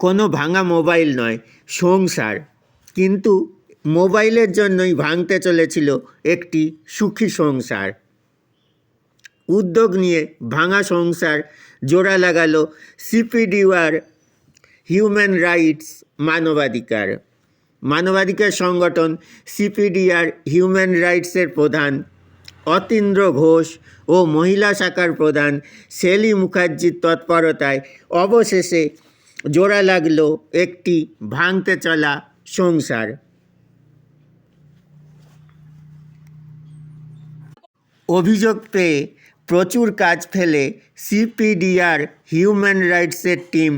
কোনো ভাঙা মোবাইল নয়, সংসার। কিন্তু মোবাইলের জন্যই ভাঙতে চলেছিল একটি সুখী সংসার। উদ্যোগ নিয়ে ভাঙা সংসার জোড়া লাগালো সিপিডিওয়ার হিউম্যান রাইটস মানবাধিকার। মানবাধিকার সংগঠন সিপিডিআর হিউম্যান রাইটসের প্রধান অতীন্দ্র ঘোষ ও মহিলা শাখার প্রধান শেলি মুখার্জির তৎপরতায় অবশেষে জোড়া লাগল একটি ভাঙতে চলা সংসার। অভিযোগ পেয়ে প্রচুর কাজ ফেলে সিপিডিআর হিউম্যান রাইটসের টিম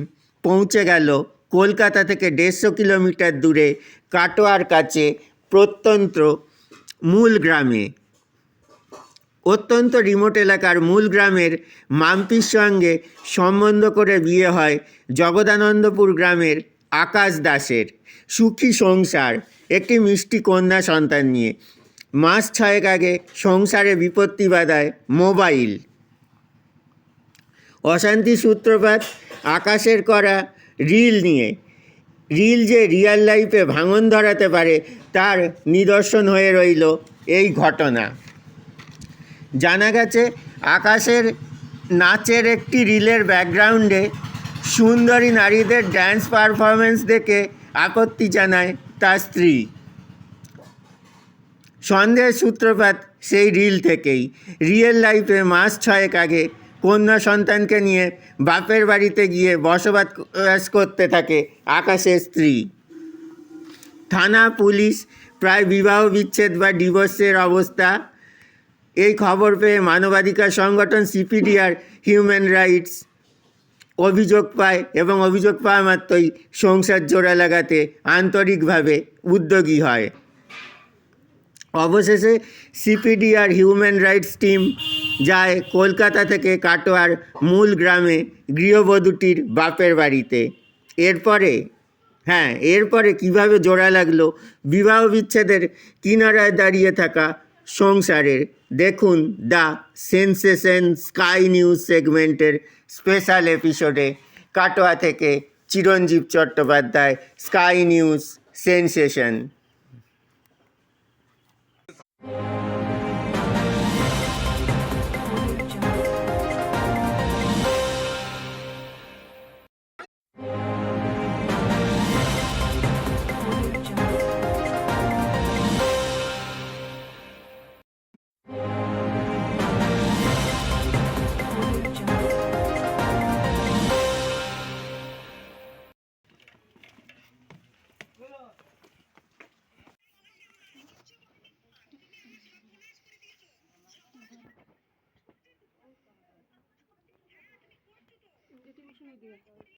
পৌঁছে গেল কলকাতা থেকে দেড়শো কিলোমিটার দূরে কাটোয়ার কাছে প্রত্যন্ত মূল গ্রামে। অত্যন্ত রিমোট এলাকার মূল গ্রামের মাম্পির সঙ্গে সম্বন্ধ করে বিয়ে হয় জগদানন্দপুর গ্রামের আকাশ দাসের। সুখী সংসার, একটি মিষ্টি কন্যা সন্তান নিয়ে। মাস ছয়েক আগে সংসারে বিপত্তি বাধায় মোবাইল। অশান্তি সূত্রপাত, আকাশের করা রিল নিয়ে। রিল যে রিয়াল লাইফে ভাঙন ধরাতে পারে, তার নিদর্শন হয়ে রইল এই ঘটনা। জানা গেছে, আকাশের নাচের একটি রিলের ব্যাকগ্রাউন্ডে সুন্দরী নারীদের ড্যান্স পারফরমেন্স দেখে আপত্তি জানায় তার স্ত্রী। সন্দেহের সূত্রপাত সেই রিল থেকেই। রিয়েল লাইফে মাস ছয়েক আগে কন্যা সন্তানকে নিয়ে বাপের বাড়িতে গিয়ে বসবাস করতে থাকে আকাশের স্ত্রী। থানা পুলিশ প্রায় বিবাহ বিচ্ছেদ বা ডিভোর্সের অবস্থা এই খবর পেয়ে মানবাধিকার সংগঠন সিপিডিআর হিউম্যান রাইটস অভিযোগ পায় এবং অভিযোগ পাওয়া মাত্রই সংসার জোড়া লাগাতে আন্তরিকভাবে উদ্যোগী হয়। অবশেষে সিপিডিআর হিউম্যান রাইটস টিম যায় কলকাতা থেকে কাটোয়ার মূল গ্রামে গৃহবধূটির বাপের বাড়িতে। এরপরে হ্যাঁ এরপরে কীভাবে জোড়া লাগল, বিবাহ বিচ্ছেদের কিনারায় দাঁড়িয়ে থাকা সংসারের দেখুন দ্য সেন্সেশন স্কাই নিউজ সেগমেন্টের স্পেশাল এপিসোডে কাটোয়া থেকে Chiranjib Chattopadhyay Sky News sensation.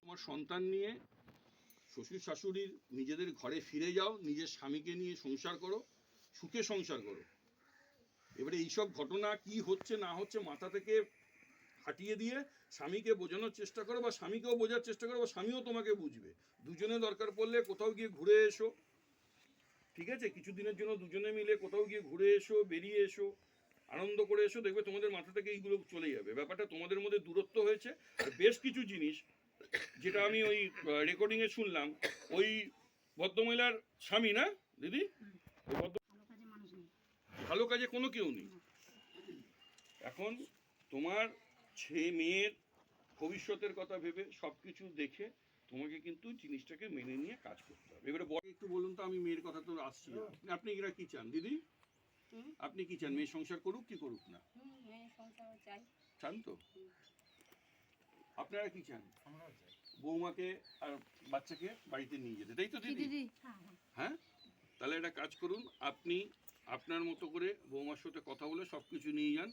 তোমার সন্তান নিয়ে, শ্বশুর শাশুড়ির নিজেদের ঘরে ফিরে যাও, নিজের স্বামীকে নিয়ে সংসার করো, সুখে সংসার করো। এবারে এইসব ঘটনা কি হচ্ছে, না হচ্ছে মাথা থেকে হাটিয়ে দিয়ে স্বামীকে বোঝানোর চেষ্টা করো বা স্বামীকেও বোঝার চেষ্টা করো বা স্বামীও তোমাকে বুঝবে। দুজনে দরকার পড়লে কোথাও গিয়ে ঘুরে এসো। ঠিক আছে? কিছুদিনের জন্য দুজনে মিলে কোথাও গিয়ে ঘুরে এসো, বেরিয়ে এসো। আনন্দ করে এসো দেখবে তোমাদের মাথা থেকে এইগুলো চলে যাবে। ব্যাপারটা তোমাদের মধ্যে দূরত্ব হয়েছে বেশ কিছু জিনিস যেটা আমি ওই রেকর্ডিং এ শুনলাম। ওই ভদ্রমহিলার স্বামী না দিদি? ভালো কাজে কোনো কেউ নেই। এখন তোমার ছেলে মেয়ের ভবিষ্যতের কথা ভেবে সব কিছু দেখে তোমাকে কিন্তু জিনিসটাকে মেনে নিয়ে কাজ করতে হবে। এবারে বড় একটু বলুন তো আমি মেয়ের কথা তো আসছি। আপনি এরা কি চান দিদি? আপনি কি চান মেয়ে সংসার করুক কি করুক না? চান তো? আপনারা কি চান? বৌমাকে আর বাচ্চাকে বাড়িতে নিয়ে যেতে তাই তো দিদি? হ্যাঁ তাহলে একটা কাজ করুন আপনি আপনার মতো করে বৌমার সাথে কথা বলে সব কিছু নিয়ে যান।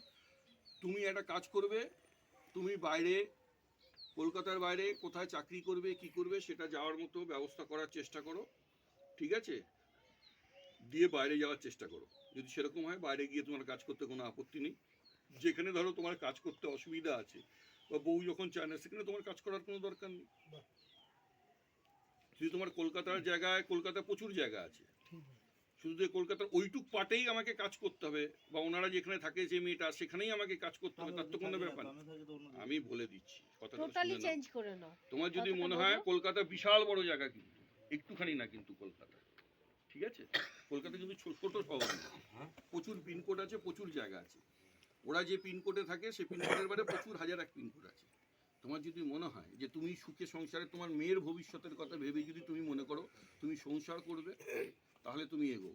তুমি একটা কাজ করবে তুমি বাইরে কলকাতার বাইরে কোথায় চাকরি করবে কি করবে সেটা যাওয়ার মতো ব্যবস্থা করার চেষ্টা করো ঠিক আছে? দিয়ে বাইরে যাওয়ার চেষ্টা করো। যদি সেরকম হয় বাইরে গিয়ে তোমার কাজ করতে কোনো আপত্তি নেই। যেখানে ধরো তোমার কাজ করতে অসুবিধা আছে বা বউ যখন চায় না সেখানে তোমার কাজ করার কোনো দরকার নেই। যদি তোমার কলকাতার জায়গায় কলকাতা প্রচুর জায়গা আছে। শুধু যে কলকাতার ওইটুক পাটেই আমাকে কাজ করতে হবে বা ওনারা যেখানে থাকে যে মেয়েটা সেখানেই আমাকে কাজ করতে হবে তার তো কোনো ব্যাপার আমি বলে দিচ্ছি তোমার যদি মনে হয় কলকাতা বিশাল বড় জায়গা কিন্তু একটুখানি না কিন্তু কলকাতা। ঠিক আছে? কলকাতা কিন্তু ছোট শহর। প্রচুর পিনকোড আছে, প্রচুর জায়গা আছে। ওরা যে পিনকোডে থাকে সেই পিনকোডের বাইরে প্রচুর হাজার এক পিনকোড আছে। তোমার যদি মনে হয় যে তুমি সুখে সংসারে, তোমার মেয়ের ভবিষ্যতের কথা ভেবে যদি তুমি মনে করো, তুমি সংসার করবে, তাহলে তুমি এগো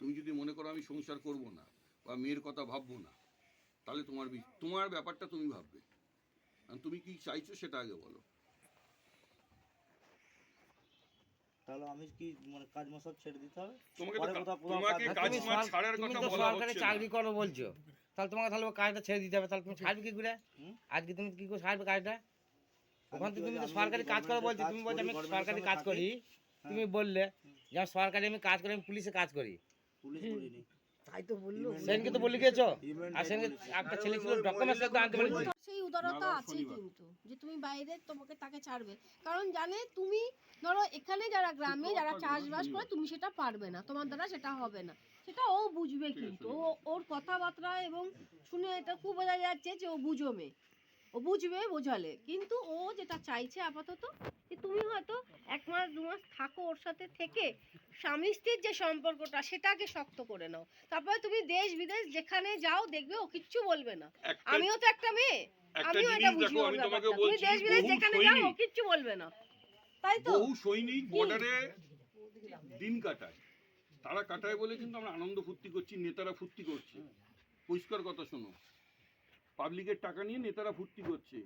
তুমি যদি মনে করো আমি সংসার করব না, বা মেয়ের কথা ভাববো না, তাহলে তোমার তোমার ব্যাপারটা তুমি ভাববে। তুমি কি চাইছো সেটা আগে বলো। তাহলে আমি কি মানে কাজ ছেড়ে দিতে হবে? তোমাকে কাজ- ছাড়ার কথা বলা হচ্ছে চাকরি করো বলছো। তাহলে তোমাকে তাহলে কাজটা ছেড়ে দিতে হবে তাহলে তুমি ছাড়বে কি করে? আজকে তুমি কি করে ছাড়বে কাজটা? ওখান থেকে তুমি তো সরকারি কাজ করো বলছো তুমি বলছো আমি সরকারি কাজ করি। তুমি বললে যে সরকারি আমি কাজ করি আমি পুলিশে কাজ করি। পুলিশ বলিনি তাই তো বলল। সেদিনকে তো বলে গেছো? আর বলেছি। একটা ছেলে ছিল ডকুমেন্টস আনতে বলেছি উদারতা শনিবার। কিন্তু যে তুমি বাইরে তোমাকে তাকে ছাড়বে। কারণ জানে তুমি ধরো এখানে যারা গ্রামে যারা চাষবাস করে তুমি সেটা পারবে না তোমার দ্বারা সেটা হবে না। সেটা ও বুঝবে কিন্তু ও ওর কথাবার্তা এবং শুনে এটা খুব বোঝা যাচ্ছে যে ও বুঝো মেয়ে ও বুঝবে বোঝালে কিন্তু ও যেটা চাইছে আপাতত যে তুমি হয়তো এক মাস দু মাস থাকো ওর সাথে থেকে স্বামী স্ত্রীর যে সম্পর্কটা সেটাকে শক্ত করে নাও। তারপরে তুমি দেশ বিদেশ যেখানে যাও দেখবে ও কিচ্ছু বলবে না। আমিও তো একটা মেয়ে। একটা জিনিস দেখো আমি তোমাকে বলছি যেখানে যাও কিচ্ছু বলবে না। তাই তো? বহু সৈনিক বর্ডারে দিন কাটায়। তারা কাটায় বলে কিন্তু আমরা আনন্দ ফুর্তি করছি নেতারা ফুর্তি করছে। পরিষ্কার কথা শোনো পাবলিকের টাকা নিয়ে নেতারা ফুর্তি করছে।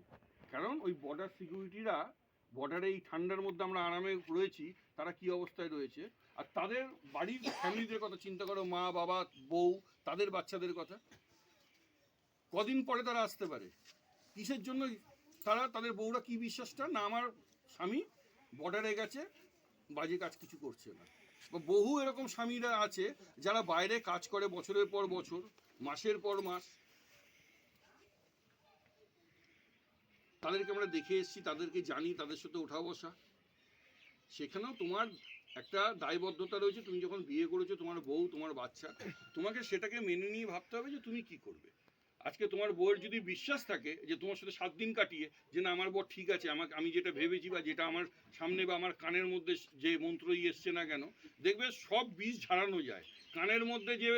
কারণ ওই বর্ডার সিকিউরিটিরা বর্ডারে এই ঠান্ডার মধ্যে আমরা আরামে রয়েছি তারা কি অবস্থায় রয়েছে? আর তাদের বাড়ির ফ্যামিলিদের কথা চিন্তা করো মা বাবা বউ তাদের বাচ্চাদের কথা। কদিন পরে তারা আসতে পারে? কিসের জন্য তারা, তাদের বউরা কি বিশ্বাসটা? না, আমার স্বামী বর্ডারে গেছে, বাজে কাজ কিছু করছে না। বহু এরকম স্বামীরা আছে, যারা বাইরে কাজ করে বছরের পর বছর, মাসের পর মাস। তাদেরকে আমরা দেখে এসেছি, তাদেরকে জানি, তাদের সাথে ওঠা বসা। সেখানেও তোমার একটা দায়বদ্ধতা রয়েছে, তুমি যখন বিয়ে করেছ, তোমার বউ, তোমার বাচ্চা, তোমাকে সেটাকে মেনে নিয়ে ভাবতে হবে যে তুমি কি করবে। আজকে তোমার বউয়ের যদি বিশ্বাস থাকে যে তোমার সাথে সাত দিন কাটিয়ে যে না আমার বর ঠিক আছে আমাকে আমি যেটা ভেবেছি বা যেটা আমার সামনে বা আমার কানের মধ্যে যে মন্ত্রই এসছে না কেন দেখবে সব বীজ ঝাড়ানো যায়। কানের মধ্যে যে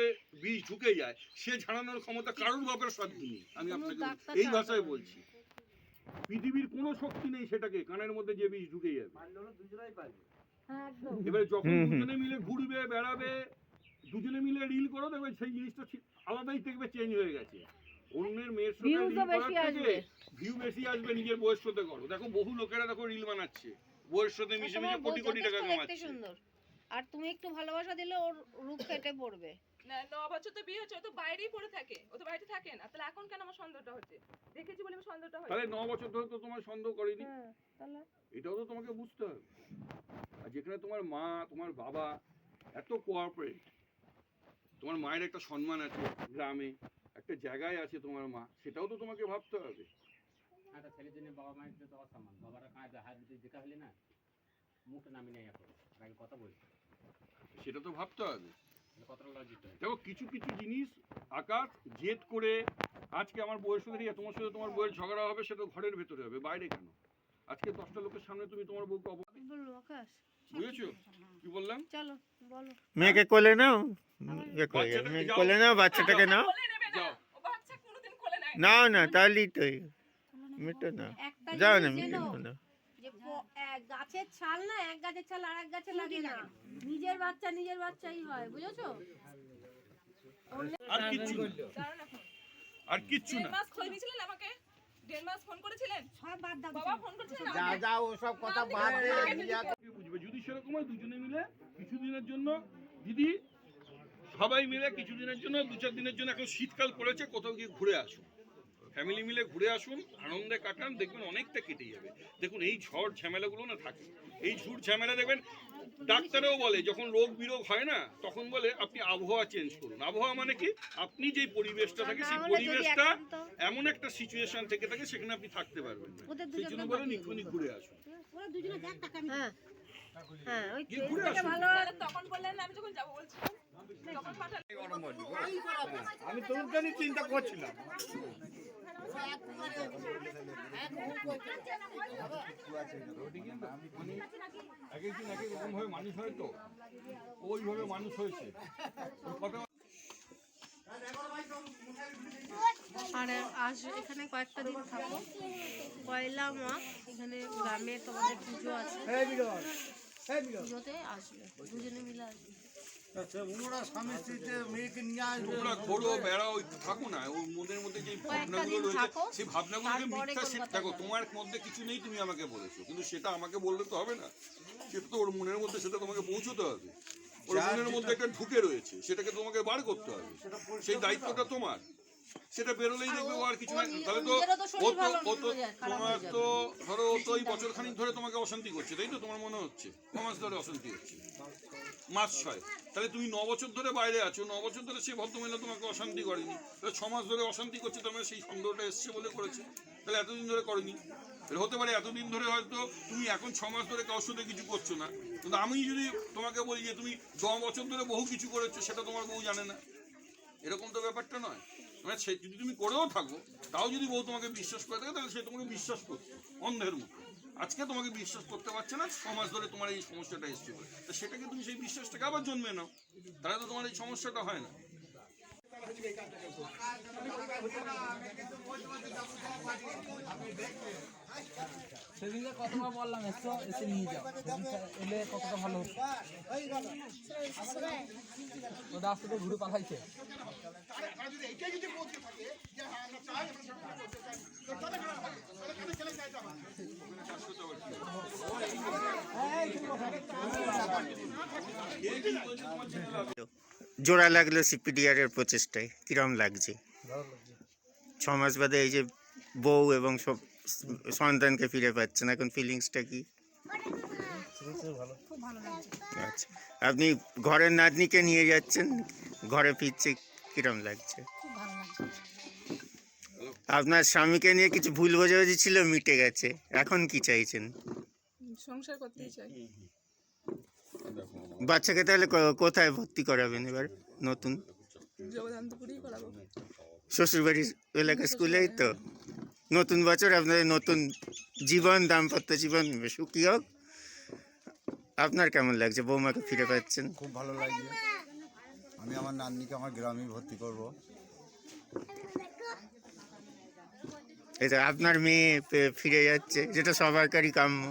বীজ ঢুকে যায় সে ঝাড়ানোর ক্ষমতা কারোর বাপের সাধ্য নেই। আমি আপনাকে এই ভাষায় বলছি। পৃথিবীর কোনো শক্তি নেই সেটাকে কানের মধ্যে যে বীজ ঢুকে যাবে। হ্যাঁ এবারে যখন। দুজনে মিলে ঘুরবে বেড়াবে দুজনে মিলে রিল করো দেখবে সেই জিনিসটা আলাদাই দেখবে চেঞ্জ হয়ে গেছে। অন্যের মেয়ের সাথে বেশি আসবে। ভিউ বেশি আসবে নিজের সাথে করো। দেখো বহু লোকেরা দেখো রিল বানাচ্ছে। সাথে মিশে মিশে কোটি কোটি টাকা কামাচ্ছে। সুন্দর। আর তুমি একটু ভালোবাসা দিলে ওর রূপ কেটে পড়বে। না ন বছর তো বিয়ে হচ্ছে। ও তো বাইরেই পড়ে থাকে। ও তো বাড়িতে থাকে না। তাহলে এখন কেন আমার সন্দেহটা হচ্ছে? দেখেছি বলে আমার সন্দেহটা হচ্ছে। তাহলে ন বছর ধরে তো তোমার সন্দেহ করেনি। হ্যাঁ তাহলে? এটাও তো তোমাকে বুঝতে হবে। আর যেখানে তোমার মা তোমার বাবা এত কোঅপারেট তোমার মায়ের একটা সম্মান আছে গ্রামে। একটা জায়গায় আছে তোমার মা সেটাও তো তোমাকে ভাবতে হবে। একটা ছেলের জন্য বাবা মায়ের তো অসম্মান। বাবারা কাঁদে হাত দিতে দেখা হলে না মুখটা নামি নেই এখন। আগে কথা বলছে সেটা তো ভাবতে হবে। কতটা লজিক দেখো কিছু কিছু জিনিস আকাশ জেদ করে আজকে আমার বউয়ের সাথে তোমার সাথে তোমার বউয়ের ঝগড়া হবে সেটা ঘরের ভেতরে হবে বাইরে কেন? আজকে দশটা লোকের সামনে তুমি তোমার বউকে আকাশ বুঝেছ? কি বললাম? চলো বলো। মেয়েকে কোলে নাও ইয়ে বাচ্চাটাকে মেয়েকে কোলে নাও বাচ্চাটাকে নাও। যাও। ও বাচ্চা কোনোদিন কোলে নেয়। না। না তাহলেই তো মেয়েটা না যাও না নাও না গাছের ছাল না এক গাছের ছাল আর এক গাছে লাগে না। নিজের বাচ্চা নিজের বাচ্চাই হয় বুঝেছ? আর কিচ্ছু। আর কিচ্ছু না। মাস খোঁজ নিয়েছিলেন আমাকে? দেড় মাস ফোন করেছিলেন? সব বাদ দাও বাবা ফোন করেছিলেন যা যা ওসব কথা বাদ দে বুঝবে। যদি সেরকম হয় দুজনে মিলে কিছুদিনের জন্য দিদি সবাই মিলে কিছুদিনের জন্য দু চার দিনের জন্য এখন শীতকাল পড়েছে কোথাও গিয়ে ঘুরে আসুন। ফ্যামিলি মিলে ঘুরে আসুন আনন্দে কাটান দেখবেন অনেকটা কেটে যাবে। দেখুন এই ঝড় ঝামেলাগুলো না থাকে। এই ঝুট ঝামেলা দেখবেন ডাক্তারও বলে যখন রোগ বিরোগ হয় না তখন বলে আপনি আবহাওয়া চেঞ্জ করুন। আবহাওয়া মানে কি? আপনি যে পরিবেশটা থাকে সেই পরিবেশটা এমন একটা সিচুয়েশন থেকে থাকে সেখানে আপনি থাকতে পারবেন না। সেই জন্য দুজনকে বলে পাঠিয়ে নিক্ষুনি দিন। ঘুরে আসুন। ওরা দুজনে যাক টাকা হ্যাঁ হ্যাঁ ঘুরে আসুন। ভালো তখন বললেন আমি যখন যাব পাঠালে আমি তোমাকে নিয়ে চিন্তা করছিলাম। এক একদিন এক এক রকম মানুষ হয় তো ওইভাবে মানুষ হয়েছে আর আস এখানে কয়েকটা দিন থাকো পয়লা মা এখানে গ্রামে তোমাদের পুজো আছে। পুজোতে আসবে। দুজনে মিলে আসবে। ওনারা স্বামী স্ত্রীতে মেয়েকে নিয়ে আসবে। তোমরা ঘোরো বেড়াও থাকো না। ওর মনের মধ্যে যে ভাবনাগুলো রয়েছে সেই ভাবনাগুলোকে মিথ্যা সে- দেখো তোমার মধ্যে কিছু নেই তুমি আমাকে বলেছ। কিন্তু সেটা আমাকে বললে তো হবে না। সেটা তো ওর মনের মধ্যে সেটা তোমাকে পৌঁছতে হবে। ওর মনের মধ্যে একটা ঢুকে রয়েছে সেটাকে তোমাকে বার করতে হবে। সেই দায়িত্বটা তোমার। সেটা বেরোলেই দেখবে ও আর কিছু না তাহলে তো ও ও তোমার তো ধরো ও তো এই বছর খানিক ধরে তোমাকে অশান্তি করছে তাই তো তোমার মনে হচ্ছে? মাস ধরে অশান্তি হচ্ছে। মাস ছয়। তাহলে তুমি ন বছর ধরে বাইরে আছো, ন বছর ধরে সেই ভদ্রমহিলা তোমাকে অশান্তি করেনি। তাহলে ছ মাস ধরে অশান্তি করছে, তার মানে সেই সন্দেহটা এসছে বলে করেছে। তাহলে এতদিন ধরে করেনি। তাহলে হতে পারে এতদিন ধরে হয়তো তুমি এখন ছ মাস ধরে কারোর সাথে কিছু করছ না। কিন্তু আমি যদি তোমাকে বলি যে তুমি ছ বছর ধরে বহু কিছু করেছ, সেটা তোমার বউ জানে না। এরকম তো ব্যাপারটা নয়। মানে সে যদি তুমি করেও থাকো, তাও যদি বউ তোমাকে বিশ্বাস করে থাকে, তাহলে সে তোমাকে বিশ্বাস করছে, অন্ধের মতো। আজকে তোমাকে বিশ্বাস করতে পারছে না সমাজ ধরে তোমার এই সমস্যাটা এসছে তো সেটাকে তুমি সেই বিশ্বাসটাকে আবার জন্মে নাও। তাহলে তো তোমার এই সমস্যাটা হয় না। সেদিনকে কতবার বললাম, এসো, এসে নিয়ে যাও। এলে কতটা ভালো হতো? আসতে তো ঘুরে পাঠাইছে। জোড়া লাগল সিপিডিআর এর প্রচেষ্টায়, কিরম লাগছে? ছ মাস বাদে এই যে বউ এবং সব সন্তানকে ফিরে পাচ্ছেন, এখন ফিলিংসটা কি? আচ্ছা আপনি ঘরের নাতনিকে নিয়ে যাচ্ছেন, ঘরে ফিরছে, কিরম লাগছে। আপনার স্বামীকে নিয়ে কিছু ভুল বোঝাবুঝি ছিল মিটে গেছে। এখন কি চাইছেন? সংসার করতেই চাই। বাচ্চাকে তাহলে কোথায় ভর্তি করাবেন এবার? নতুন? শ্বশুরবাড়ির এলাকা স্কুলেই তো। নতুন বছর আপনাদের নতুন জীবন দাম্পত্য জীবন সুখী হোক। আপনার কেমন লাগছে? বৌমাকে ফিরে পাচ্ছেন? খুব ভালো লাগছে। আমি আমার নাতনিকে আমার গ্রামে ভর্তি করব। তো আপনার মেয়ে ফিরে যাচ্ছে যেটা সবারকারই কাম্য।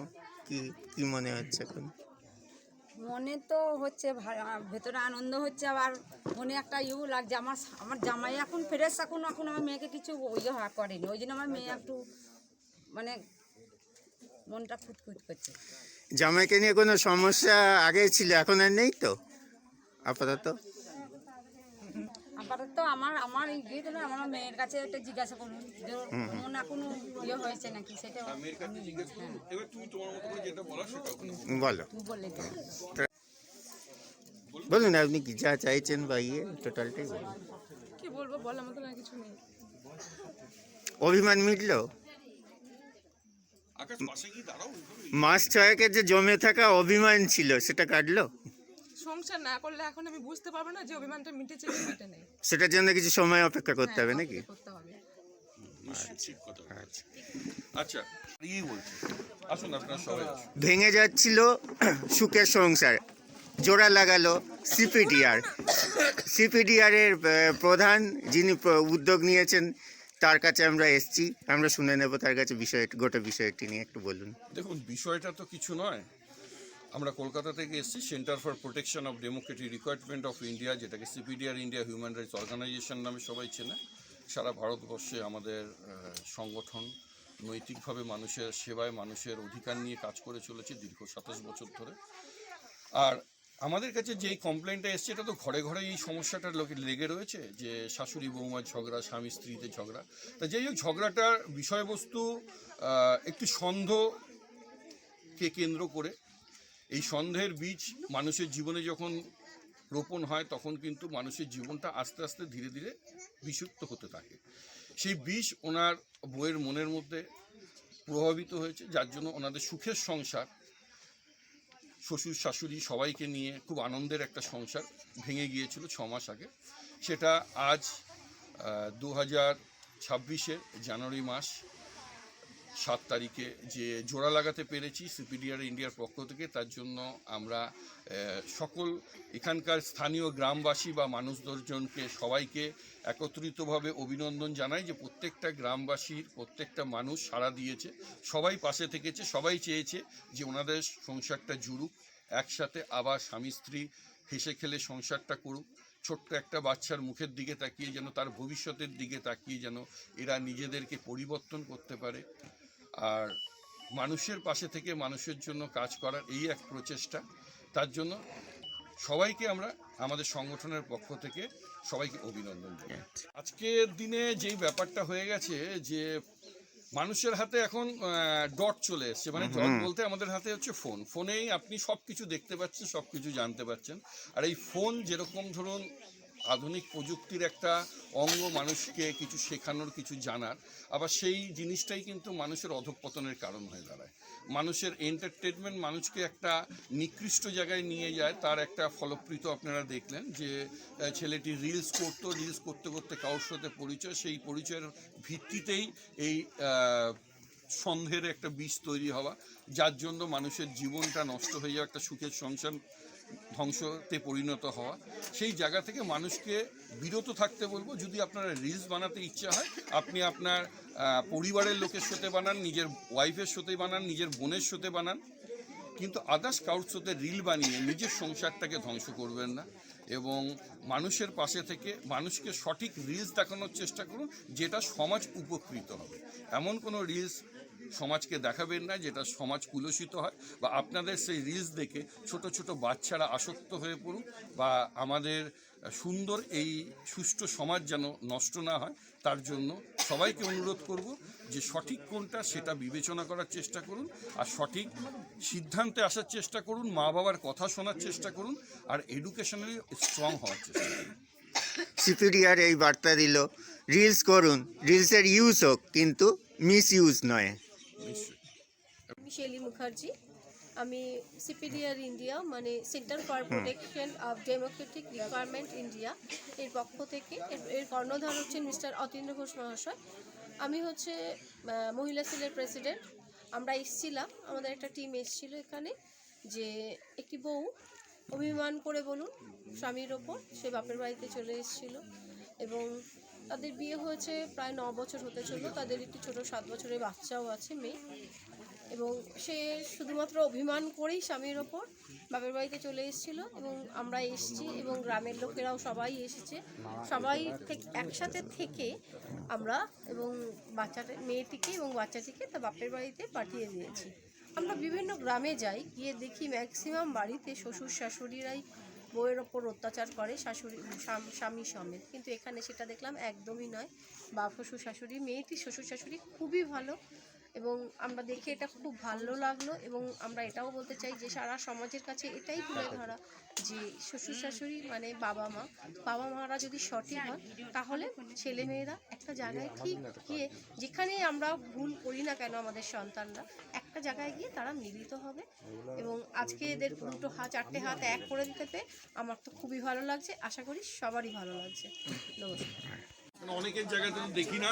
কি কি মনে হচ্ছে এখন? মনে তো হচ্ছে ভেতরে আনন্দ হচ্ছে আবার মনে একটা ইউ লাগছে। আমার আমার জামাই এখন ফ্রেশ এখন এখন আমার মেয়েকে কিছু ইয়ে হওয়া করেনি। ওই জন্য আমার মেয়ে একটু মানে মনটা খুঁতখুত করছে। জামাইকে নিয়ে কোনো সমস্যা আগে ছিল এখন আর নেই তো? আপাতত? আপাতত আমার আমার না, আমার মেয়ের কাছে একটা জিজ্ঞাসা করুন যে ওর মনে এখনও ইয়ে হয়েছে নাকি? সেটা আর মেয়ের কাছে জিজ্ঞেস করুন। এবার তুমি তোমার মতো করে যেটা বলার সেটা করো। বলো। তুই বললে তো। বলুন আপনি কি যা চাইছেন বা ইয়ে টোটালটাই বলুন। কি বলব বলার মতন আর কিছু নেই। অভিমান মিটলো? আকাশ পাশে গিয়ে দাঁড়াও? মাস ছয়েকের যে জমে থাকা অভিমান ছিল সেটা কাটলো? সংসার না করলে এখন আমি বুঝতে পারব না যে অভিমানটা মিটেছে কি মিটে নেই সেটার জন্য কিছু সময় অপেক্ষা করতে হবে নাকি? করতে হবে। কথা আচ্ছা। আচ্ছা এই বলছি আসুন আপনারা সবাই। ভেঙে যাচ্ছিল সুখের সংসার জোড়া লাগালো সিপিডিআর। সিপিডিআর এর প্রধান যিনি উদ্যোগ নিয়েছেন তার কাছে আমরা এসছি। আমরা শুনে নেব তার কাছে বিষয় গোটা বিষয়টি নিয়ে একটু বলুন। দেখুন বিষয়টা তো কিছু নয়। আমরা কলকাতা থেকে এসেছি centre for protection of democratic requirement of India যেটাকে CPDR India human rights organisation নামে সবাই চেনে। সারা ভারতবর্ষে আমাদের সংগঠন নৈতিকভাবে মানুষের সেবায় মানুষের অধিকার নিয়ে কাজ করে চলেছে দীর্ঘ সাতাশ বছর ধরে। আর আমাদের কাছে যেই কমপ্লেনটা এসছে, এটা তো ঘরে ঘরে এই সমস্যাটা লোকে লেগে রয়েছে যে শাশুড়ি বৌমার ঝগড়া, স্বামী স্ত্রীতে ঝগড়া। তা যাই হোক, ঝগড়াটার বিষয়বস্তু একটি সন্দেহকে কেন্দ্র করে এই সন্দেহের বীজ মানুষের জীবনে যখন রোপণ হয়, তখন কিন্তু মানুষের জীবনটা আস্তে আস্তে ধীরে ধীরে বিষুপ্ত হতে থাকে। সেই বিষ ওনার বইয়ের মনের মধ্যে প্রভাবিত হয়েছে, যার জন্য ওনাদের সুখের সংসার, শ্বশুর, শাশুড়ি সবাইকে নিয়ে খুব আনন্দের একটা সংসার ভেঙে গিয়েছিল ছ মাস আগে। সেটা আজ দু হাজার ছাব্বিশের জানুয়ারি মাস সাত তারিখে যে জোড়া লাগাতে পেরেছি সিপিডিআর ইন্ডিয়ার পক্ষ থেকে, তার জন্য আমরা সকল এখানকার স্থানীয় গ্রামবাসী বা মানুষজনকে সবাইকে একত্রিতভাবে অভিনন্দন জানাই যে প্রত্যেকটা গ্রামবাসীর, প্রত্যেকটা মানুষ সাড়া দিয়েছে, সবাই পাশে থেকেছে, সবাই চেয়েছে যে ওনাদের সংসারটা জুড়ুক, একসাথে আবার স্বামী স্ত্রী হেসে খেলে সংসারটা করুক, ছোট্ট একটা বাচ্চার মুখের দিকে তাকিয়ে যেন, তার ভবিষ্যতের দিকে তাকিয়ে যেন এরা নিজেদেরকে পরিবর্তন করতে পারে। আর মানুষের পাশে থেকে মানুষের জন্য কাজ করার এই এক প্রচেষ্টা তার জন্য সবাইকে আমরা আমাদের সংগঠনের পক্ষ থেকে সবাইকে অভিনন্দন জানাই। আজকের দিনে যেই ব্যাপারটা হয়ে গেছে যে মানুষের হাতে এখন ডট চলে এসছে মানে ডট বলতে আমাদের হাতে হচ্ছে ফোন ফোনেই আপনি সব কিছু দেখতে পাচ্ছেন সব কিছু জানতে পাচ্ছেন। আর এই ফোন যেরকম ধরুন আধুনিক প্রযুক্তির একটা অঙ্গ মানুষকে কিছু শেখানোর, কিছু জানার। আবার সেই জিনিসটাই কিন্তু মানুষের অধঃপতনের কারণ হয়ে দাঁড়ায়। মানুষের এন্টারটেনমেন্ট মানুষকে একটা নিকৃষ্ট জায়গায় নিয়ে যায়। তার একটা ফলপ্রিত আপনারা দেখলেন যে ছেলেটি রিলস করতো রিলস করতে করতে কারোর সাথে পরিচয়, সেই পরিচয়ের ভিত্তিতেই এই সন্দেহের একটা বীজ তৈরি হওয়া, যার জন্য মানুষের জীবনটা নষ্ট হয়ে যাওয়া, একটা সুখের সংসার ধ্বংসতে পরিণত হওয়া, সেই জায়গা থেকে মানুষকে বিরত থাকতে বলব। যদি আপনার রিলস বানাতে ইচ্ছা হয়, আপনি আপনার পরিবারের লোকের সাথে বানান, নিজের ওয়াইফের সাথে বানান, নিজের বোনের সাথে বানান, কিন্তু আদার্স কারোর সাথে রিল বানিয়ে নিজের সংসারটাকে ধ্বংস করবেন না। এবং মানুষের পাশে থেকে মানুষকে সঠিক রিলস দেখানোর চেষ্টা করুন, যেটা সমাজ উপকৃত হবে। এমন কোনো রিলস সমাজকে দেখাবেন না, যেটা সমাজ কুলসিত হয়, বা আপনাদের সেই রিলস দেখে ছোট ছোট বাচ্চারা আসক্ত হয়ে পড়ুক, বা আমাদের সুন্দর এই সুষ্ঠু সমাজ যেন নষ্ট না হয়, তার জন্য সবাইকে অনুরোধ করব যে সঠিক কোনটা সেটা বিবেচনা করার চেষ্টা করুন, আর সঠিক সিদ্ধান্তে আসার চেষ্টা করুন, মা বাবার কথা শোনার চেষ্টা করুন, আর এডুকেশনালি স্ট্রং হওয়ার চেষ্টা করুন। সিপিডিআর এই বার্তা দিল রিলস করুন রিলসের ইউজ হোক, কিন্তু মিস ইউজ নয়। আমি শেলি মুখার্জি। আমি সিপিডিআর ইন্ডিয়া মানে centre for protection of democratic requirement India এর পক্ষ থেকে। এর- এর কর্ণধার হচ্ছেন মিস্টার অতীন্দ্র ঘোষ মহাশয়। আমি হচ্ছে মহিলা সেলের প্রেসিডেন্ট। আমরা এসছিলাম আমাদের একটা টিম এসছিল এখানে যে একটি বউ অভিমান করে বলুন স্বামীর ওপর সে বাপের বাড়িতে চলে এসেছিল। এবং তাদের বিয়ে হয়েছে প্রায় ন বছর হতে চলল। তাদের একটি ছোট সাত বছরের বাচ্চাও আছে, মেয়ে। এবং সে শুধুমাত্র অভিমান করেই স্বামীর ওপর বাপের বাড়িতে চলে এসেছিল এবং আমরা এসেছি এবং গ্রামের লোকেরাও সবাই এসেছে। সবাই একসাথে থেকে আমরা এবং বাচ্চাটা, মেয়েটিকে এবং বাচ্চাটিকে তার বাপের বাড়িতে পাঠিয়ে দিয়েছি। আমরা বিভিন্ন গ্রামে যাই, গিয়ে দেখি ম্যাক্সিমাম বাড়িতে শ্বশুর শাশুড়িরাই বউয়ের ওপর অত্যাচার করে শাশুড়ি, স্বাম- সমেত। কিন্তু এখানে সেটা দেখলাম একদমই নয়। বাপ শ্বশুর শাশুড়ি, মেয়েটি শ্বশুর শাশুড়ি খুবই ভালো। এবং আমরা দেখে এটা খুব ভালো লাগল এবং আমরা এটাও বলতে চাই যে সারা সমাজের কাছে এটাই তুলে ধরা যে শ্বশুর শাশুড়ি মানে বাবা মা, বাবা মারা যদি সঠিক হয় তাহলে ছেলে মেয়েরা একটা জায়গায় ঠিক গিয়ে যেখানে আমরা ভুল করি না কেন আমাদের সন্তানরা, একটা জায়গায় গিয়ে তারা মিলিত হবে এবং আজকে এদের দুটো হাত, চারটে হাত এক করে দিতে আমার তো খুবই ভালো লাগছে। আশা করি সবারই ভালো লাগছে। নমস্কার। অনেকের জায়গাতে দেখি না।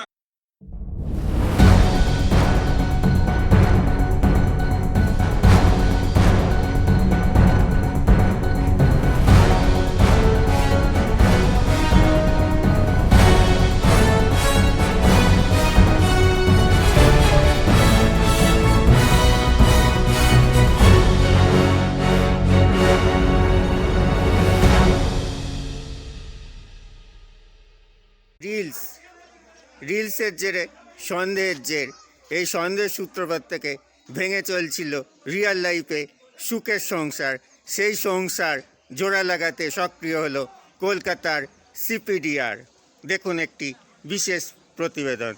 রিলসের জেরে, সন্দেহের জের, এই সন্দেহের সূত্রপাত থেকে ভেঙে চলছিল রিয়াল লাইফে সুখের সংসার। সেই সংসার জোড়া লাগাতে সক্রিয় হলো কলকাতার সিপিডিআর দেখুন একটি বিশেষ প্রতিবেদন।